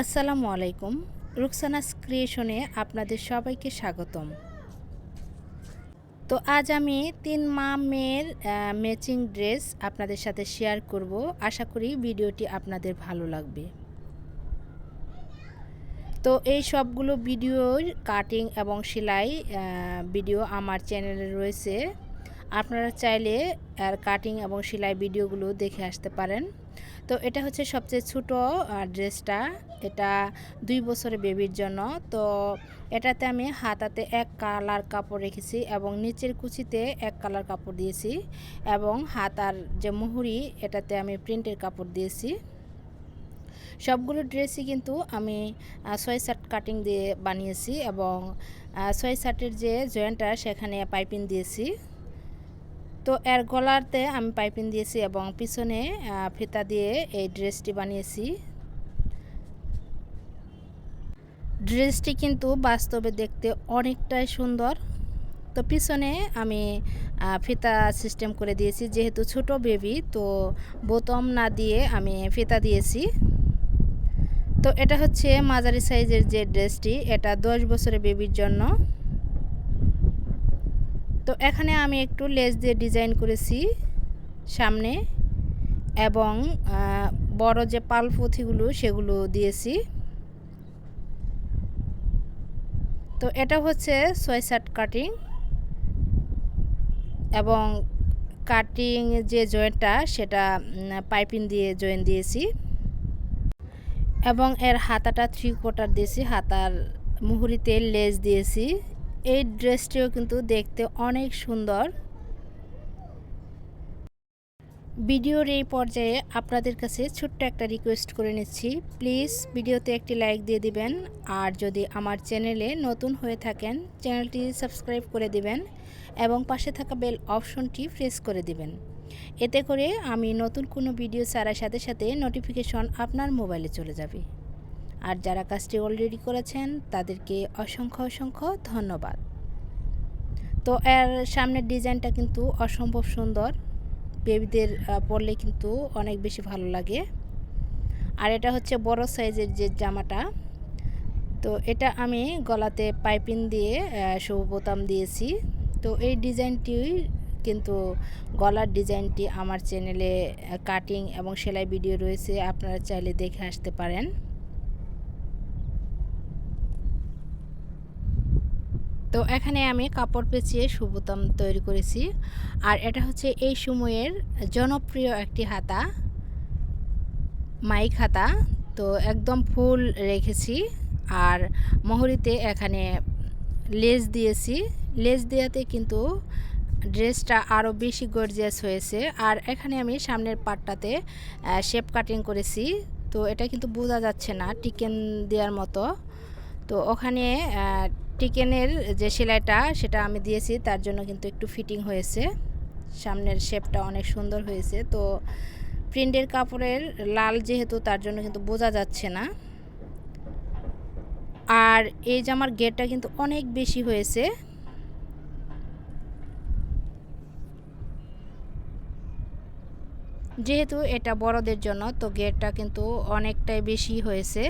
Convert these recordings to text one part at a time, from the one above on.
আসসালামু আলাইকুম। রুকসানাস ক্রিয়েশনে আপনাদের সবাইকে স্বাগতম। তো আজ আমি তিন মা মেয়ের ম্যাচিং ড্রেস আপনাদের সাথে শেয়ার করব। আশা করি ভিডিওটি আপনাদের ভালো লাগবে। তো এই সবগুলো ভিডিওর কাটিং এবং সেলাই ভিডিও আমার চ্যানেলে রয়েছে। আপনারা চাইলে আর কাটিং এবং সেলাই ভিডিওগুলো দেখে আসতে পারেন। তো এটা হচ্ছে সবচেয়ে ছোটো ড্রেসটা এটা দুই বছরের বেবির জন্য। তো এটাতে আমি হাতাতে এক কালার কাপড় রেখেছি এবং নিচের কুচিতে এক কালার কাপড় দিয়েছি এবং হাতার যে মুহুরি, এটাতে আমি প্রিন্টের কাপড় দিয়েছি। সবগুলো ড্রেসই কিন্তু আমি ছয় শার্ট কাটিং দিয়ে বানিয়েছি এবং ছয় শার্টের যে জয়েন্টটা সেখানে পাইপিং দিয়েছি। তো এর গলাতে আমি পাইপিং দিয়েছি এবং পিছনে ফিতা দিয়ে এই ড্রেসটি বানিয়েছি। ড্রেসটি কিন্তু বাস্তবে দেখতে অনেকটাই সুন্দর। তো পিছনে আমি ফিতা সিস্টেম করে দিয়েছি, যেহেতু ছোট বেবি তো বোতম না দিয়ে আমি ফিতা দিয়েছি। তো এটা হচ্ছে মাঝারি সাইজের যে ড্রেসটি, এটা দশ বছরের বেবির জন্য। তো এখানে আমি একটু লেস দিয়ে ডিজাইন করেছি সামনে এবং বড় যে পাল পুঁথিগুলো সেগুলো দিয়েছি। তো এটা হচ্ছে ছয় সাট কাটিং এবং কাটিং যে জয়েন্টটা সেটা পাইপিং দিয়ে জয়েন দিয়েছি এবং এর হাতাটা থ্রি কোয়ার্টার দিয়েছি, হাতার মুহুরিতে লেস দিয়েছি। এই ড্রেসটিও কিন্তু দেখতে অনেক সুন্দর। ভিডিওর এই পর্যায়ে আপনাদের কাছে ছোট্ট একটা রিকোয়েস্ট করে নিচ্ছি। প্লিজ ভিডিওতে একটি লাইক দিয়ে দিবেন। আর যদি আমার চ্যানেলে নতুন হয়ে থাকেন, চ্যানেলটি সাবস্ক্রাইব করে দিবেন এবং পাশে থাকা বেল অপশনটি প্রেস করে দিবেন। এতে করে আমি নতুন কোনো ভিডিও ছাড়ার সাথে সাথে নোটিফিকেশন আপনার মোবাইলে চলে যাবে। আর যারা কাজটি অলরেডি করেছেন, তাদেরকে অসংখ্য অসংখ্য ধন্যবাদ। তো এর সামনের ডিজাইনটা কিন্তু অসম্ভব সুন্দর। বেবিদের পরলে কিন্তু অনেক বেশি ভালো লাগে। আর এটা হচ্ছে বড় সাইজের যে জামাটা। তো এটা আমি গলাতে পাইপিং দিয়ে শুভ বোতাম দিয়েছি। তো এই ডিজাইনটি কিন্তু, গলার ডিজাইনটি আমার চ্যানেলে কাটিং এবং সেলাই ভিডিও রয়েছে। আপনারা চাইলে দেখে আসতে পারেন। তো এখানে আমি কাপড় পেঁচিয়ে সুবোতাম তৈরি করেছি। আর এটা হচ্ছে এই সময়ের জনপ্রিয় একটি হাতা, মাইক হাতা। তো একদম ফুল রেখেছি আর মহরিতে এখানে লেজ দিয়েছি। লেজ দেওয়াতে কিন্তু ড্রেসটা আরও বেশি গর্জিয়াস হয়েছে। আর এখানে আমি সামনের পাটটাতে শেপ কাটিং করেছি। তো এটা কিন্তু বোঝা যাচ্ছে না, টিকেন দেওয়ার মতো। তো ওখানে টিকেনের যে সেলাইটা, সেটা আমি দিয়েছি, তার জন্য কিন্তু একটু ফিটিং হয়েছে। সামনের শেপটা অনেক সুন্দর হয়েছে। তো প্রিন্টের কাপড়ের লাল যেহেতু, তার জন্য কিন্তু বোঝা যাচ্ছে না। আর এই জামার গেটটা কিন্তু অনেক বেশি হয়েছে। যেহেতু এটা বড়দের জন্য, তো গেটটা কিন্তু অনেকটাই বেশি হয়েছে।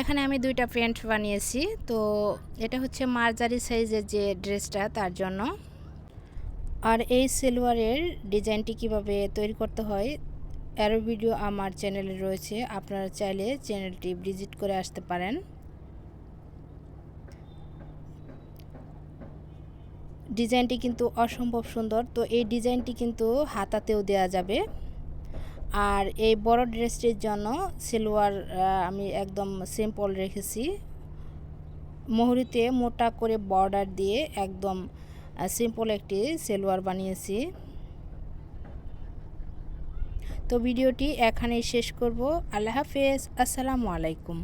এখানে আমি দুইটা প্যান্ট বানিয়েছি। তো এটা হচ্ছে মার্জারি সাইজের যে ড্রেসটা, তার জন্য। আর এই সিলভারের ডিজাইনটি কীভাবে তৈরি করতে হয়, এরও ভিডিও আমার চ্যানেলে রয়েছে। আপনারা চাইলে চ্যানেলটি ভিজিট করে আসতে পারেন। ডিজাইনটি কিন্তু অসম্ভব সুন্দর। তো এই ডিজাইনটি কিন্তু হাতাতেও দেয়া যাবে। আর এই বড় ড্রেসটির জন্য সিলোয়ার আমি একদম সিম্পল রেখেছি। মহুরিতে মোটা করে বর্ডার দিয়ে একদম সিম্পল একটি সেলোয়ার বানিয়েছি। তো ভিডিওটি এখানেই শেষ করব। আল্লাহ হাফেজ। আসসালামু আলাইকুম।